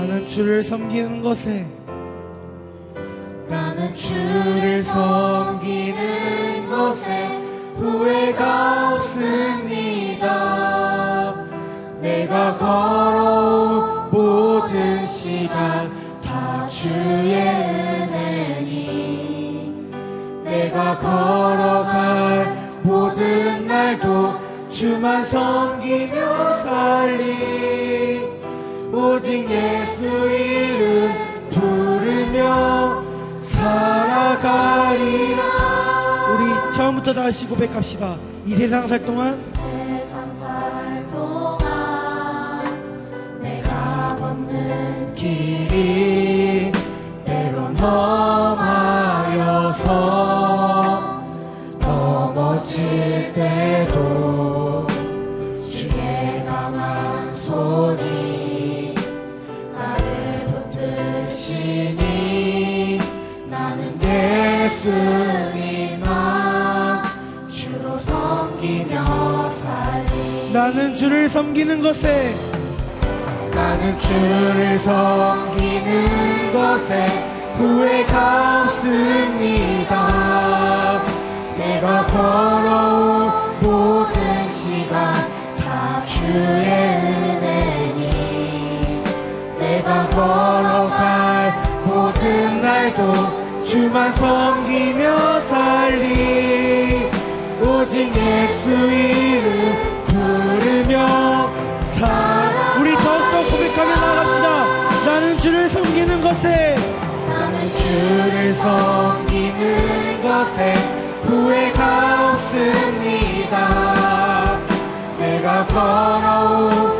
나는 주를 섬기는 것에 나는 주를 섬기는 것에 후회가 없습니다. 내가 걸어온 모든 시간 다 주의 은혜니 내가 걸어갈 모든 날도 주만 섬기며 살리 오직 예수 이름 부르며 살아가리라 우리 처음부터 다시 고백합시다. 이 세상 살 동안 세상 살 동안 내가 걷는 길이 때론 험하 예수님만 주로 섬기며 살리 나는 주를 섬기는 것에 나는 주를 섬기는 것에 후회가 없습니다. 내가 걸어 주만 섬기며 살리 오직 예수 이름 부르며 살아 우리 더욱더 고백하며 나갑시다. 나는 주를 섬기는 것에 나는 주를 섬기는 것에 후회가 없습니다. 내가 걸어온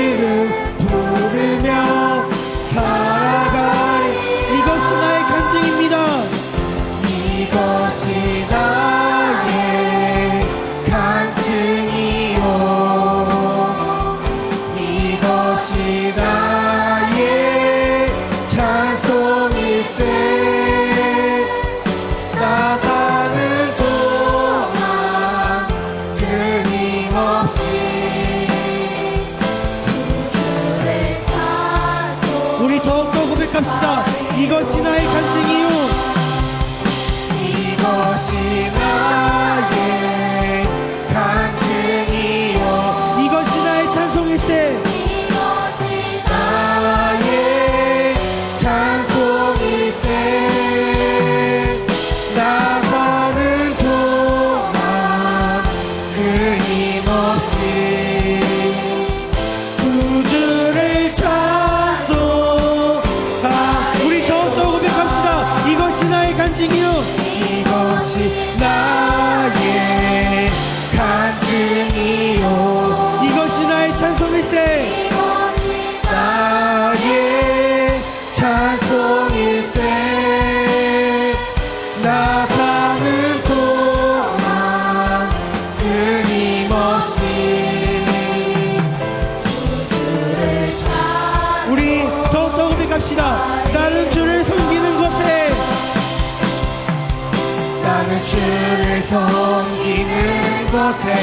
섬기는 것에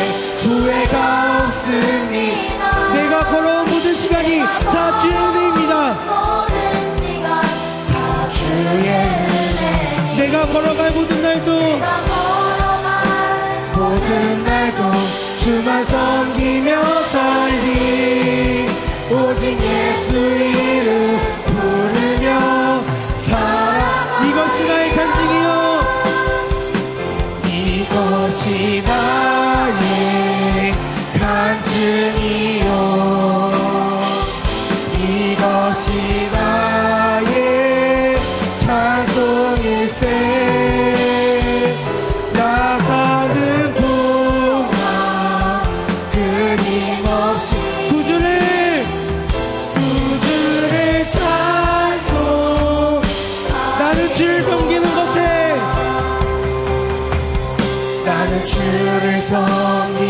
후회가 없습니다 내가 걸어온 모든 시간이 다 주의 은혜입니다. 모든 시간 다 주의 은혜 내가 걸어갈 모든 날도 내가 걸어갈 모든 날도 주만 섬기며 살리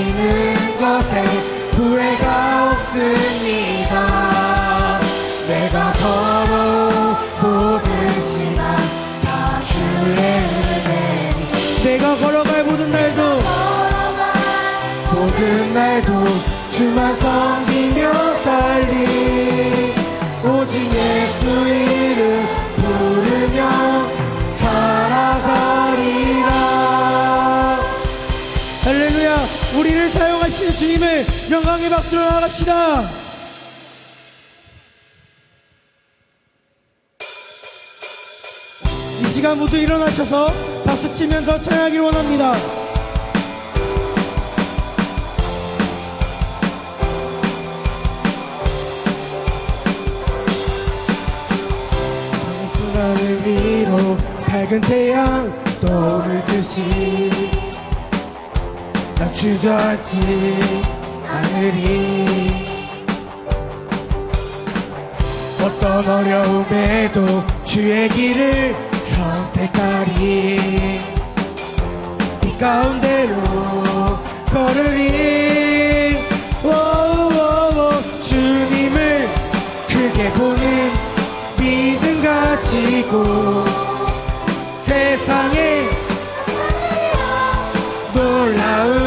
섬 영광의 박수로 나갑시다. 이 시간 모두 일어나셔서 박수 치면서 찬양하길 원합니다. 하늘 위로 밝은 태양 떠오르듯이 난 주저앉지 않으리 어떤 어려움에도 주의 길을 선택하리. 이 가운데로 걸으리. 오오오 주님을 크게 보는 믿음 가지고 세상에 놀라운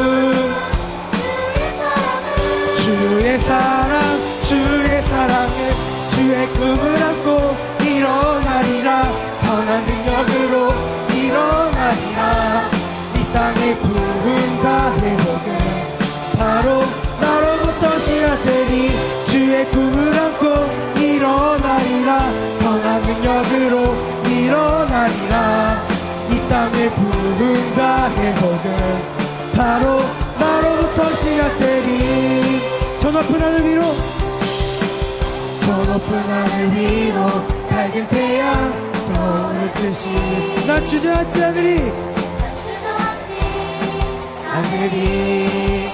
이 땅의 부흥과 회복은 바로 나로부터 시작되니 저 높은 하늘 위로 저 높은 하늘 위로 밝은 태양 떠오르듯이 난 주저앉지 않으리. 하늘이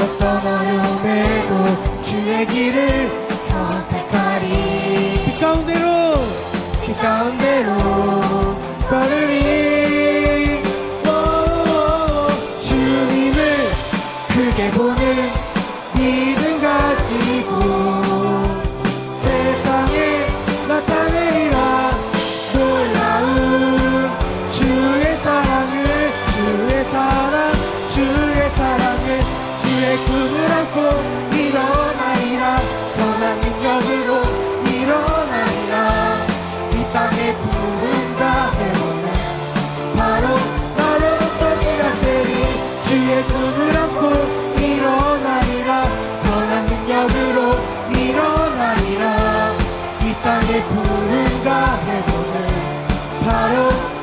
어떤 어려움에도 주의 길을 주의 꿈을 안고 일어나리라. 선한 능력으로 일어나리라. 이 땅의 부흥과 회복은 바로 나로부터 시작되리 주의 꿈을 안고 일어나리라. 선한 능력으로 일어나리라. 이 땅의 부흥과 회복은 바로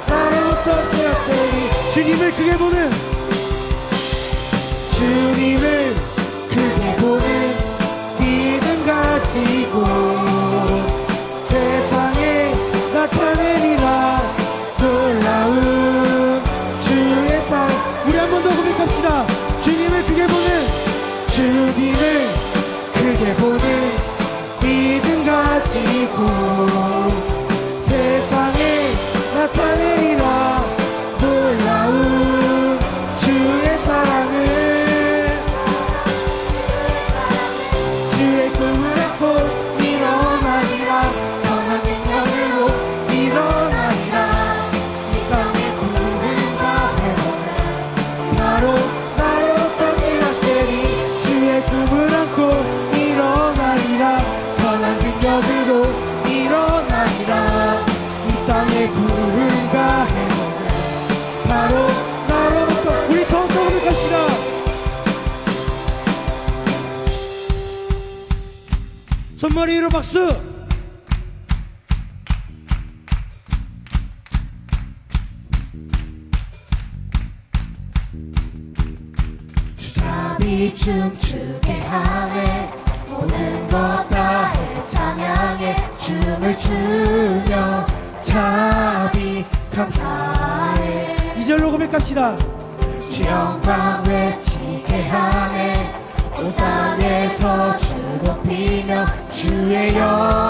나로부터 시작되리 주님을 크게 보는 주님 위로 박수. 주잡이 춤추게 하네. 모든 것 다해 찬양해 춤을 추며 자비 감사해. 이절로 고백합시다. 주 영광 외치게 하네. 온 땅에서 주 높이며 주의 영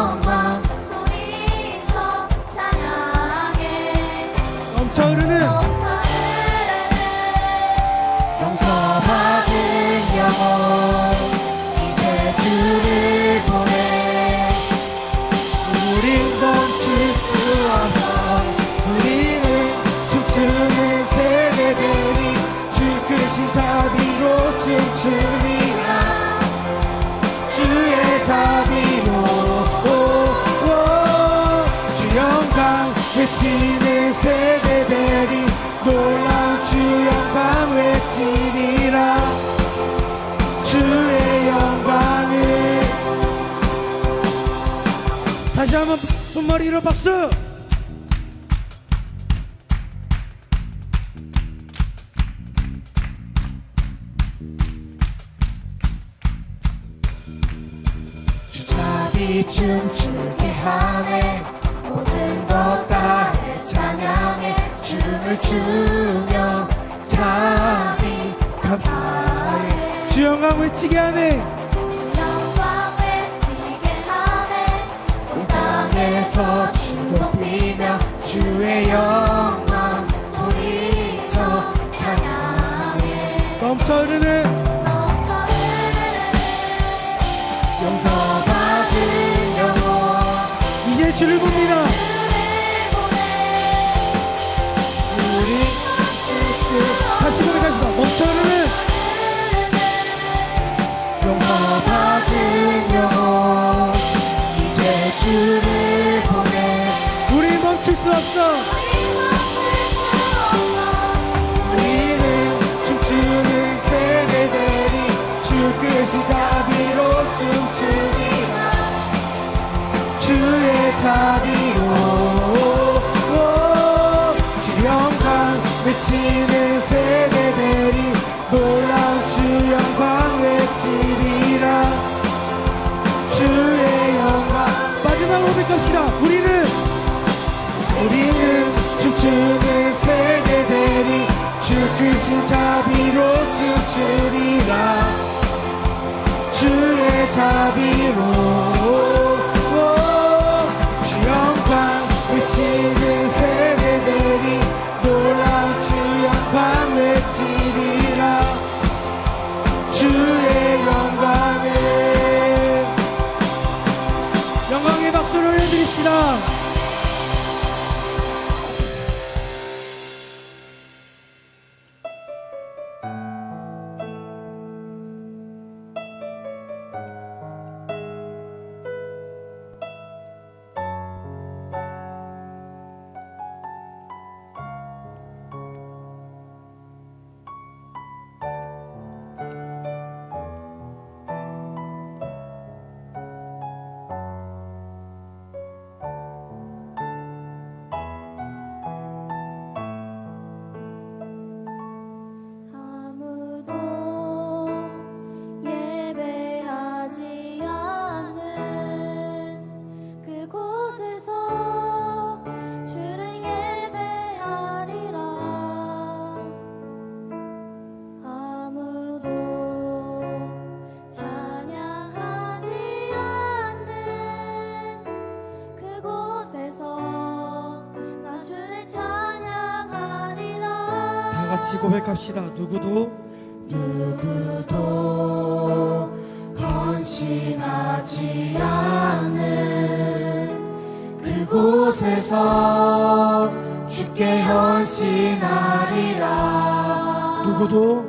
다시 한번 손머리로 박수. 주잡이 춤추게 하네. 모든 것 다해 찬양해. 춤을 추며 자비 감사해. 주 영광 외치게 하네 땅에서 주 높이며 주의 영광 소리쳐 찬양해. 넘쳐 흐르는 넘쳐 흐르는 용서받은 영혼 이제 주를 봅니다. 우리 다시 고백합시다. 멈춰 흐르는 용서받은 영혼 이제 주를 멈출 수 없어. 우리는 춤추는 세대들이 주 끝이 자비로 춤추리라 주의 자비로. 오, 주 영광 외치는 세대들이 놀라운 주 영광 외치리라. 주의 영광. 마지막 고백합시다. 우리는 우리는 춤추는 세대들이 주 크신 자비로 춤추리라. 주의 자비로. 오, 주 영광 외치는 세대들이 놀라운 주 영광 외치리라. 주의 영광을. 영광의 박수를 올려드립시다 같이 고백합시다. 누구도? 누구도 헌신하지 않는 그곳에서 주께 헌신하리라. 누구도?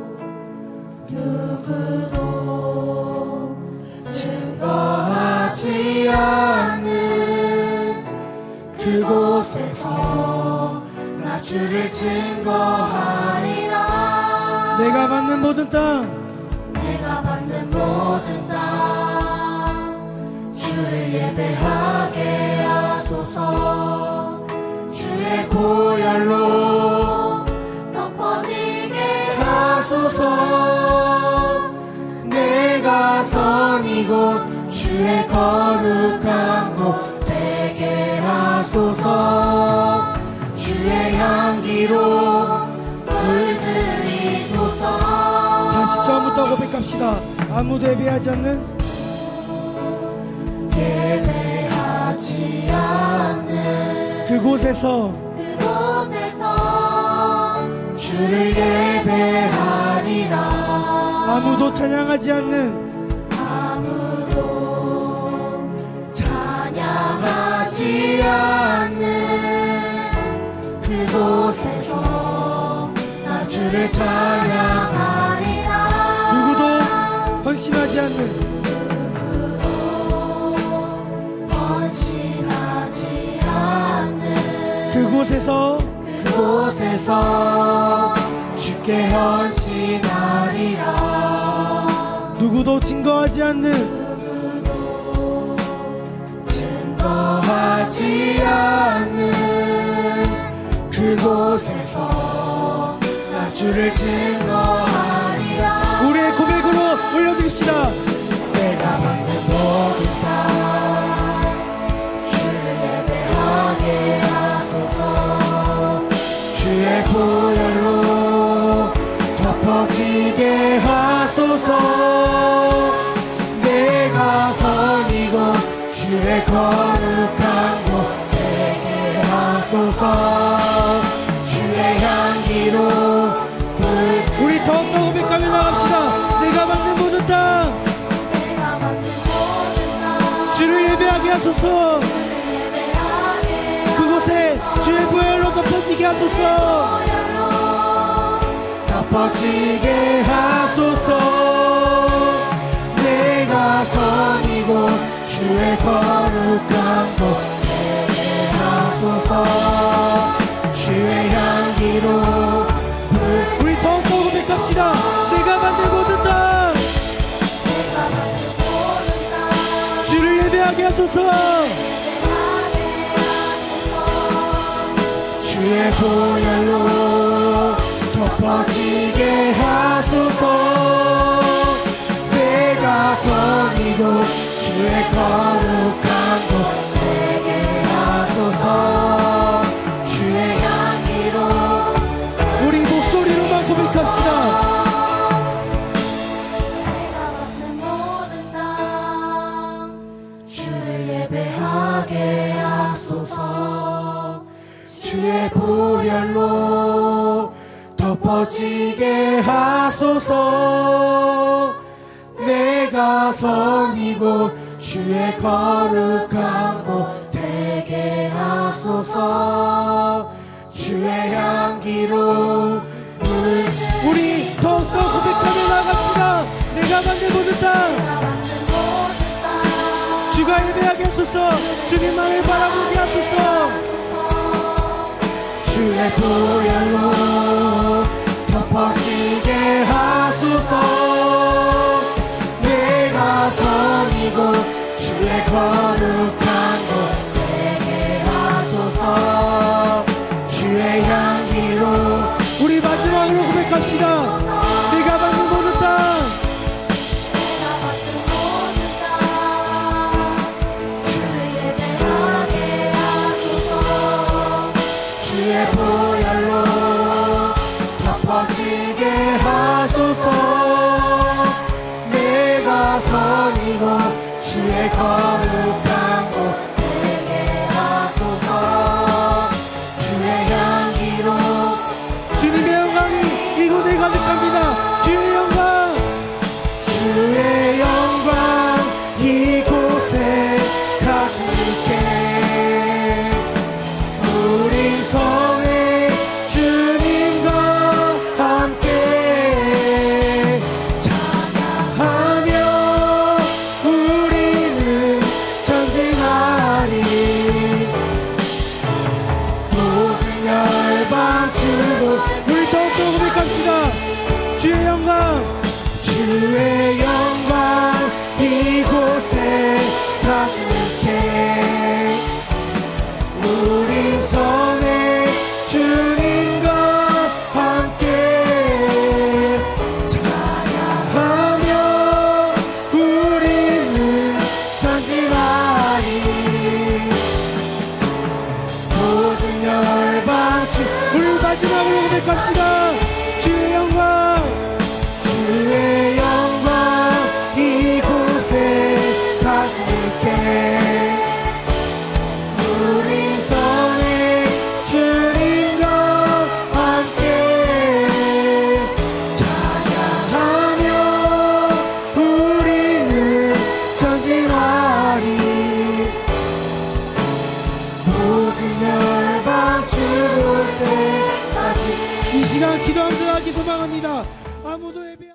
누구도 증거하지 않는 그곳에서 나 주를 증거하리라 내가 받는 모든 땅. 내가 받는 모든 땅. 주를 예배하게 하소서. 주의 보혈로 덮어지게 하소서. 내가 선 이곳 주의 거룩 고백합시다. 아무도 예배하지 않는 예배하지 않는 그곳에서 그곳에서 주를 예배하리라. 아무도 찬양하지 않는 아무도 찬양하지 않는 그곳에서 나 주를 찬양하리라 헌신하지 않는 헌신하지 않는 그곳에서 그곳에서 주께 헌신하리라. 누구도 증거하지 않는 증거하지 않는 그곳에서 나 주를 증거 올려드립시다. 내가 받는 모든 땅 주를 예배하게 하소서. 주의 보혈로 덮어지게 하소서. 내가 선이고 주의 거룩한 곳 되게 하소서 하소서 그곳에 주의 보혈로 덮어지게 하소서. 덮어지게 하소서. 내가 선이고 주의 거룩한 곳. 되게 하소서. 주의 향기로 하게 하소서. 주의 보혈로 덮어지게 하소서. 내가 선이고 주의 거룩한 곳 되게 하소서. 주의 향기로 물 우리 더욱더 고백하며 나갑시다. 내가 받는 모든 땅. 주가 예배하게 하소서. 주님만을 바라보게 하소서. 주의 보혈로